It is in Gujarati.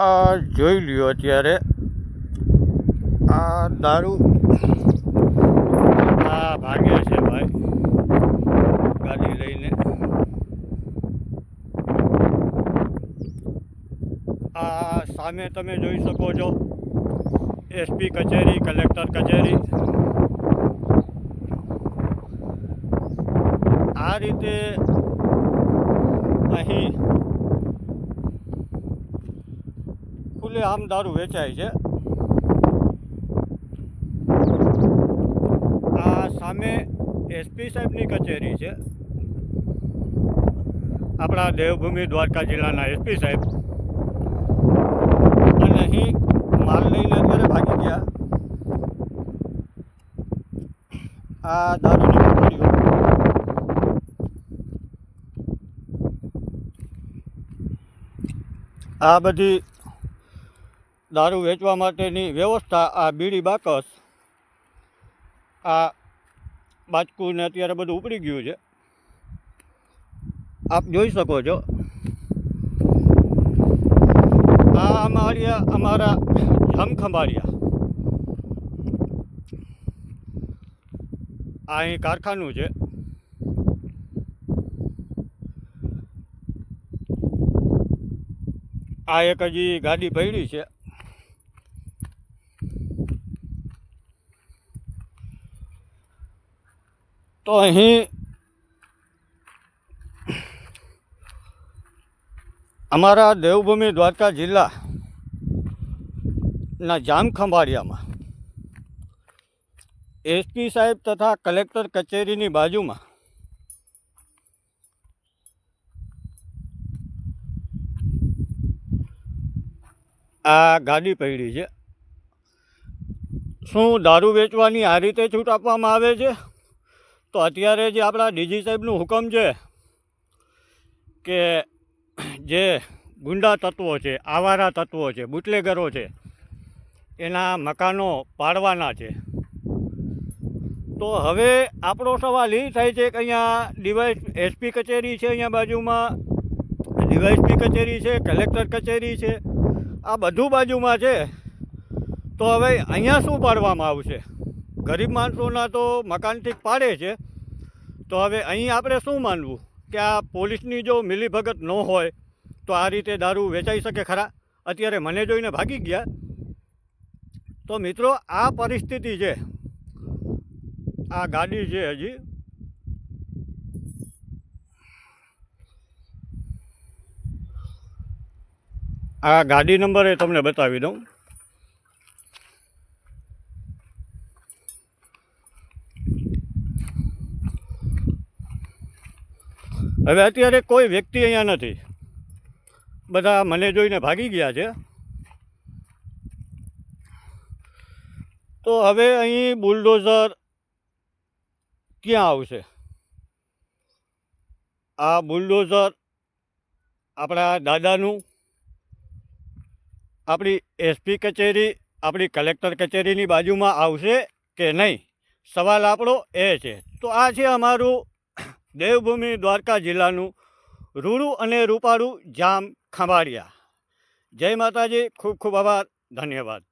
આ જોઈ લ્યો અત્યારે. આ દારૂ આ ભાગે છે ભાઈ. ગાડી લઈને. આ સામે તમે જોઈ શકો છો. એસપી કચેરી, કલેક્ટર કચેરી. આ રીતે અહીં ખુલ્લે આમ દારૂ વેચાય છે. આ સામે એસપી સાહેબની કચેરી છે. આપણા દેવભૂમિ દ્વારકા જિલ્લાના એસપી સાહેબ. અને અહીં માલ લઈને અત્યારે ભાગી ગયા. આ દારૂની બોટલીઓ આ બધી દારૂ વેચવા માટેની વ્યવસ્થા આ બીડી બાકસ, આ બાચકુને અત્યારે બધું ઉપડી ગયું છે. આપ જોઈ શકો છો. આ અમારિયા અમારા જમખંભાળિયા. આ અહીં કારખાનું છે. આ એક હજી ગાડી પડી છે. તો અહીં અમારા દેવભૂમિ દ્વારકા જિલ્લાના જામખંભાળિયામાં એસપી સાહેબ તથા કલેક્ટર કચેરીની બાજુમાં આ ગાડી પડી છે. શું દારૂ વેચવાની આ રીતે છૂટ આપવામાં આવે છે? તો અત્યારે જે આપણા ડીજી સાહેબનું હુકમ છે કે જે ગુંડા તત્વો છે, આવારા તત્વો છે, બુટલેગરો છે, એના મકાનો પાડવાના છે. તો હવે આપણો સવાલ એ થાય છે કે અહીંયા ડીવાય એસપી કચેરી છે અહીંયા બાજુમાં ડીવાયસપી કચેરી છે, કલેક્ટર કચેરી છે, આ બધું બાજુમાં છે. તો હવે અહીંયા શું પાડવામાં આવશે? ગરીબ માણસોના તો મકાનથી પાડે છે. તો હવે અહીં આપણે શું માનવું? કે આ પોલીસની જો મિલીભગત ન હોય, તો આ રીતે દારૂ વેચાઈ શકે ખરા? અત્યારે મને જોઈને ભાગી ગયા. તો મિત્રો, આ પરિસ્થિતિ છે. આ ગાડી છે હજી. આ ગાડી નંબર તમને બતાવી દઉં. હવે અત્યારે કોઈ વ્યક્તિ અહીંયા નથી. બધા મને જોઈને ભાગી ગયા છે. તો હવે અહીં બુલડોઝર ક્યાં આવશે? આ બુલડોઝર આપણા દાદાનું, આપણી એસપી કચેરી, આપણી કલેક્ટર કચેરીની બાજુમાં આવશે કે નહીં? સવાલ આપણો એ છે. તો આ છે અમારું દેવભૂમિ દ્વારકા જિલ્લાનું રૂડું અને રૂપાળું જામ ખંભાળિયા. જય માતાજી ખૂબ ખૂબ આભાર ધન્યવાદ.